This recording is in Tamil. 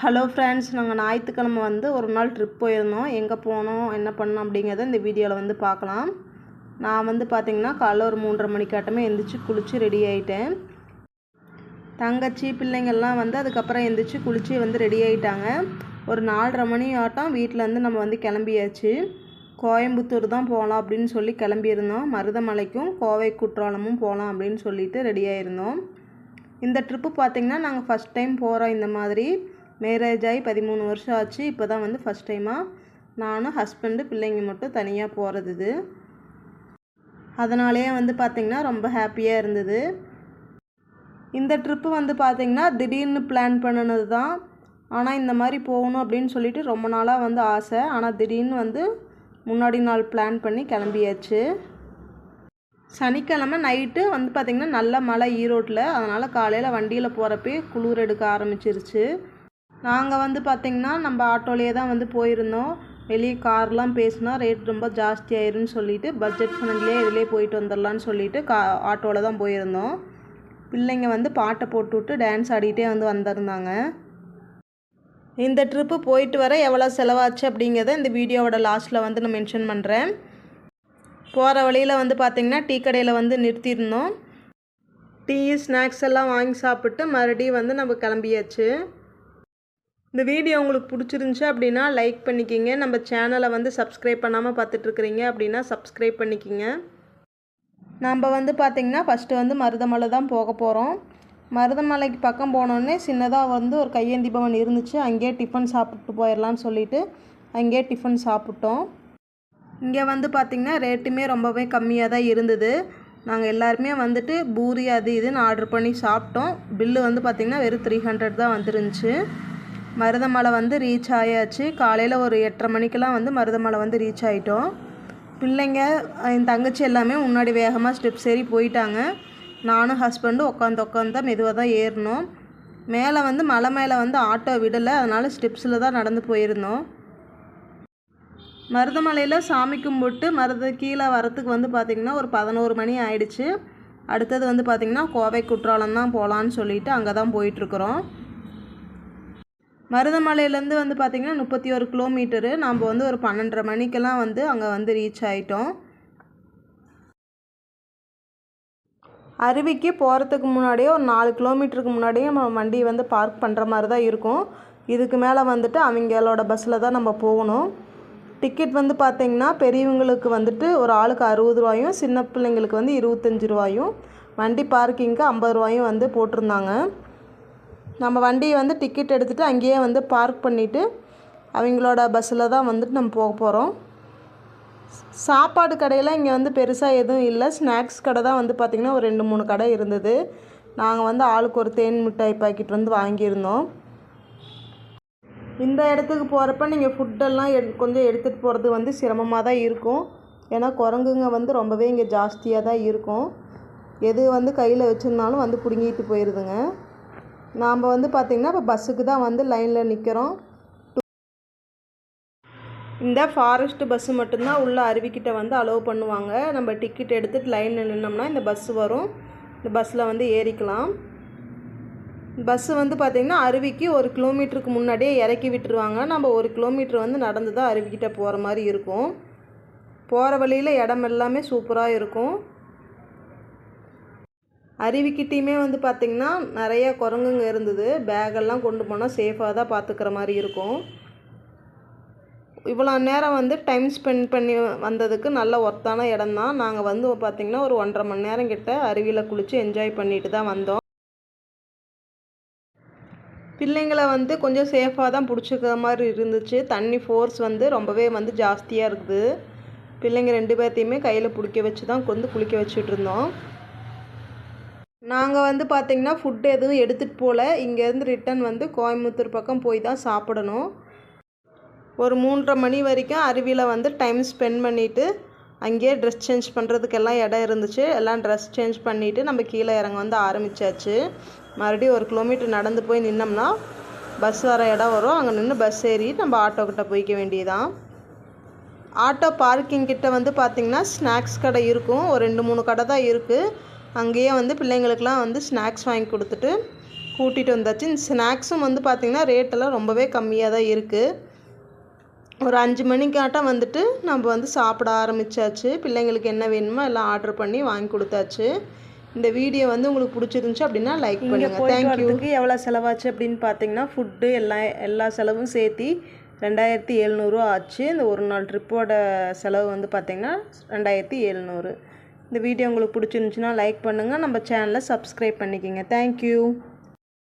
ஹலோ ஃப்ரெண்ட்ஸ் நாங்கள் ஞாயிற்றுக்கிழமை வந்து ஒரு நாள் ட்ரிப் போயிருந்தோம். எங்கே போனோம் என்ன பண்ணோம் அப்படிங்கிறத இந்த வீடியோவில் வந்து பார்க்கலாம். நான் வந்து பார்த்திங்கன்னா காலைல ஒரு மூன்றரை மணிக்காட்டமே எழுந்திரிச்சு குளித்து ரெடி ஆகிட்டேன் தங்கச்சி பிள்ளைங்கள்லாம் வந்து அதுக்கப்புறம் எழுந்திரிச்சு குளித்து வந்து ரெடி ஆகிட்டாங்க ஒரு நாலரை மணி ஆட்டம் வீட்டிலேருந்து நம்ம வந்து கிளம்பியாச்சு. கோயம்புத்தூர் தான் போகலாம் அப்படின்னு சொல்லி கிளம்பியிருந்தோம். மருதமலைக்கும் கோவை குற்றாலமும் போகலாம் அப்படின்னு சொல்லிட்டு ரெடியாகிருந்தோம் இந்த ட்ரிப்பு பார்த்திங்கன்னா நாங்கள் ஃபஸ்ட் டைம் போகிறோம் இந்த மாதிரி. மேரேஜ் ஆகி பதிமூணு வருஷம் ஆச்சு. இப்போ தான் வந்து ஃபஸ்ட் டைமாக நானும் ஹஸ்பண்டு பிள்ளைங்க மட்டும் தனியாக போகிறது இது. அதனாலேயே வந்து பார்த்திங்கன்னா ரொம்ப ஹாப்பியாக இருந்தது. இந்த ட்ரிப்பு வந்து பார்த்திங்கன்னா திடீர்னு பிளான் பண்ணினது தான் ஆனால் இந்த மாதிரி போகணும் அப்படின்னு சொல்லிட்டு ரொம்ப நாளாக வந்து ஆசை. ஆனால் திடீர்னு வந்து முன்னாடி நாள் பிளான் பண்ணி கிளம்பியாச்சு. சனிக்கிழமை நைட்டு வந்து பார்த்திங்கன்னா நல்ல மழை ஈரோட்டில். அதனால் காலையில் வண்டியில் போகிறப்பே குளிர் எடுக்க ஆரம்பிச்சிருச்சு. நாங்கள் வந்து பார்த்திங்கன்னா நம்ம ஆட்டோலேயே தான் வந்து போயிருந்தோம். வெளியே கார்லாம் பேசினா ரேட் ரொம்ப ஜாஸ்தி ஆயிருன்னு சொல்லிட்டு பட்ஜெட் ஃப்ரெண்ட்லேயே இதிலே போயிட்டு வந்துடலான்னு சொல்லிட்டு கா ஆட்டோவில் தான் போயிருந்தோம். பிள்ளைங்க வந்து பாட்டை போட்டுவிட்டு டான்ஸ் ஆடிக்கிட்டே வந்து வந்திருந்தாங்க. இந்த ட்ரிப்பு போயிட்டு வர எவ்வளோ செலவாச்சு அப்படிங்கிறத இந்த வீடியோவோட லாஸ்ட்டில் வந்து நான் மென்ஷன் பண்ணுறேன் போகிற வழியில் வந்து பார்த்திங்கன்னா டீ கடையில் வந்து நிறுத்தியிருந்தோம். டீ ஸ்நாக்ஸ் எல்லாம் வாங்கி சாப்பிட்டு மறுபடியும் வந்து நம்ம கிளம்பியாச்சு. இந்த வீடியோ உங்களுக்கு பிடிச்சிருந்துச்சி அப்படின்னா லைக் பண்ணிக்கிங்க. நம்ம சேனலை வந்து சப்ஸ்கிரைப் பண்ணாமல் பார்த்துட்ருக்குறீங்க அப்படின்னா சப்ஸ்கிரைப் பண்ணிக்கிங்க. நம்ம வந்து பார்த்திங்கன்னா ஃபஸ்ட்டு வந்து மருதமலை தான் போக போகிறோம் மருதமலைக்கு பக்கம் போனோடனே சின்னதாக வந்து ஒரு கையேந்தி பவன் இருந்துச்சு. அங்கேயே டிஃபன் சாப்பிட்டு போயிடலான்னு சொல்லிட்டு அங்கேயே டிஃபன் சாப்பிட்டோம். இங்கே வந்து பார்த்திங்கன்னா ரேட்டுமே ரொம்பவே கம்மியாக தான் இருந்தது. நாங்கள் எல்லாருமே வந்துட்டு பூரி அது இதுன்னு ஆர்டர் பண்ணி சாப்பிட்டோம். பில்லு வந்து பார்த்திங்கன்னா வெறும் த்ரீ ஹண்ட்ரட் தான் வந்துருந்துச்சு. மருதமலை வந்து ரீச் ஆயாச்சு. காலையில் ஒரு எட்டரை மணிக்கெலாம் வந்து மருதமலை வந்து ரீச் ஆகிட்டோம் பிள்ளைங்க என் தங்கச்சி எல்லாமே முன்னாடி வேகமாக ஸ்டெப்ஸ் ஏறி போயிட்டாங்க. நானும் ஹஸ்பண்டும் உட்காந்து உட்காந்து தான் மெதுவாக தான் ஏறினோம். மேலே வந்து மலை மேலே வந்து ஆட்டோ விடலை. அதனால் ஸ்டெப்ஸில் தான் நடந்து போயிருந்தோம். மருதமலையில் சாமி கும்பிட்டு மருத கீழே வரத்துக்கு வந்து பார்த்திங்கன்னா ஒரு பதினோரு மணி ஆயிடுச்சு. அடுத்தது வந்து பார்த்திங்கன்னா கோவை குற்றாலம் தான் போகலான்னு சொல்லிட்டு அங்கே தான் போயிட்டுருக்குறோம் மருதமலையிலேருந்து வந்து பார்த்திங்கன்னா முப்பத்தி ஒரு கிலோமீட்டரு. நாம் வந்து ஒரு பன்னெண்டரை மணிக்கெல்லாம் வந்து அங்கே வந்து ரீச் ஆகிட்டோம் அருவிக்கு போகிறதுக்கு முன்னாடியே ஒரு நாலு கிலோமீட்டருக்கு முன்னாடியே நம்ம வண்டி வந்து பார்க் பண்ணுற மாதிரி தான் இருக்கும். இதுக்கு மேலே வந்துட்டு அவங்களோட பஸ்ஸில் தான் நம்ம போகணும். டிக்கெட் வந்து பார்த்திங்கன்னா பெரியவங்களுக்கு வந்துட்டு ஒரு ஆளுக்கு அறுபது ரூபாயும் சின்ன பிள்ளைங்களுக்கு வந்து இருபத்தஞ்சி ரூபாயும். வண்டி பார்க்கிங்க்கு ஐம்பது ரூபாயும் வந்து போட்டிருந்தாங்க. நம்ம வண்டியை வந்து டிக்கெட் எடுத்துகிட்டு அங்கேயே வந்து பார்க் பண்ணிவிட்டு அவங்களோட பஸ்ஸில் தான் வந்துட்டு நம்ம போக போகிறோம் சாப்பாடு கடையில் இங்கே வந்து பெருசாக எதுவும் இல்லை. ஸ்நாக்ஸ் கடை தான் வந்து பார்த்திங்கன்னா ஒரு ரெண்டு மூணு கடை இருந்தது. நாங்கள் வந்து ஆளுக்கு ஒரு தேன் மிட்டாய் பாக்கெட் வந்து வாங்கியிருந்தோம். இந்த இடத்துக்கு போகிறப்ப நீங்கள் ஃபுட்டெல்லாம் எடு கொஞ்சம் எடுத்துகிட்டு போகிறது வந்து சிரமமாக தான் இருக்கும். ஏன்னா குரங்குங்க வந்து ரொம்பவே இங்கே ஜாஸ்தியாக தான் இருக்கும். எது வந்து கையில் வச்சுருந்தாலும் வந்து பிடுங்கிட்டு போயிடுதுங்க நாம் வந்து பார்த்திங்கன்னா இப்போ பஸ்ஸுக்கு தான் வந்து லைனில் நிற்கிறோம் இந்த ஃபாரஸ்ட் பஸ்ஸு மட்டும்தான் உள்ளே அருவிக்கிட்ட வந்து அலோவ் பண்ணுவாங்க. நம்ம டிக்கெட் எடுத்துகிட்டு லைனில் நின்னோம்னா இந்த பஸ்ஸு வரும். இந்த பஸ்ஸில் வந்து ஏறிக்கலாம். பஸ்ஸு வந்து பார்த்திங்கன்னா அருவிக்கு ஒரு கிலோமீட்டருக்கு முன்னாடியே இறக்கி விட்டுருவாங்க. நம்ம ஒரு கிலோமீட்டர் வந்து நடந்து தான் அருவிக்கிட்ட போகிற மாதிரி இருக்கும். போகிற வழியில் இடம் எல்லாமே சூப்பராக இருக்கும். அருவிக்கிட்டேயுமே வந்து பார்த்திங்கன்னா நிறைய குரங்குங்க இருந்தது. பேகெல்லாம் கொண்டு போனால் சேஃபாக தான் பார்த்துக்கிற மாதிரி இருக்கும். இவ்வளோ நேரம் வந்து டைம் ஸ்பெண்ட் பண்ணி வந்ததுக்கு நல்ல ஒர்த்தான இடம் தான் நாங்கள் வந்து பார்த்திங்கன்னா ஒரு ஒன்றரை மணி நேரம் கிட்ட அருவியில் குளித்து என்ஜாய் பண்ணிட்டு தான் வந்தோம். பிள்ளைங்களை வந்து கொஞ்சம் சேஃபாக தான் பிடிச்சிக்கிற மாதிரி இருந்துச்சு. தண்ணி ஃபோர்ஸ் வந்து ரொம்பவே வந்து ஜாஸ்தியாக இருக்குது. பிள்ளைங்க ரெண்டு பேர்த்தையுமே கையில் பிடிக்க வச்சு தான் வந்து குளிக்க வச்சுட்டு இருந்தோம். நாங்கள் வந்து பார்த்திங்கன்னா ஃபுட் எதுவும் எடுத்துகிட்டு போகல இங்கேருந்து ரிட்டன் வந்து கோயம்புத்தூர் பக்கம் போய் தான் சாப்பிடணும். ஒரு மூன்றரை மணி வரைக்கும் அருவியில் வந்து டைம் ஸ்பெண்ட் பண்ணிவிட்டு அங்கேயே ட்ரெஸ் சேஞ்ச் பண்ணுறதுக்கெல்லாம் இடம் இருந்துச்சு. எல்லாம் ட்ரெஸ் சேஞ்ச் பண்ணிவிட்டு நம்ம கீழே இறங்க வந்து ஆரம்பித்தாச்சு மறுபடியும் ஒரு கிலோமீட்டர் நடந்து போய் நின்னோம்னா பஸ் வர இடம் வரும். அங்கே நின்று பஸ் ஏறி நம்ம ஆட்டோக்கிட்ட போய்க்க வேண்டியதான் ஆட்டோ பார்க்கிங் கிட்ட வந்து பார்த்திங்கன்னா ஸ்நாக்ஸ் கடை இருக்கும். ஒரு ரெண்டு மூணு கடை தான் இருக்குது அங்கேயே வந்து பிள்ளைங்களுக்கெலாம் வந்து ஸ்நாக்ஸ் வாங்கி கொடுத்துட்டு கூட்டிகிட்டு வந்தாச்சு. இந்த ஸ்நாக்ஸும் வந்து பார்த்திங்கன்னா ரேட்டெல்லாம் ரொம்பவே கம்மியாக தான் இருக்குது ஒரு அஞ்சு மணிக்காட்டம் வந்துட்டு நம்ம வந்து சாப்பிட ஆரம்பித்தாச்சு பிள்ளைங்களுக்கு என்ன வேணுமோ எல்லாம் ஆர்டர் பண்ணி வாங்கி கொடுத்தாச்சு. இந்த வீடியோ வந்து உங்களுக்கு பிடிச்சிருந்துச்சு அப்படின்னா லைக் பண்ணுங்கள் தேங்க்யூ எவ்வளோ செலவாச்சு அப்படின்னு பார்த்தீங்கன்னா ஃபுட்டு எல்லா எல்லா செலவும் சேர்த்தி ரெண்டாயிரத்தி எழுநூறுவா ஆச்சு. இந்த ஒரு நாள் ட்ரிப்போட செலவு வந்து பார்த்திங்கன்னா ரெண்டாயிரத்தி எழுநூறு. இந்த வீடியோ உங்களுக்கு பிடிச்சிருந்துச்சுன்னா லைக் பண்ணுங்கள் நம்ம சேனலை சப்ஸ்கிரைப் பண்ணிக்கோங்க. தேங்க்யூ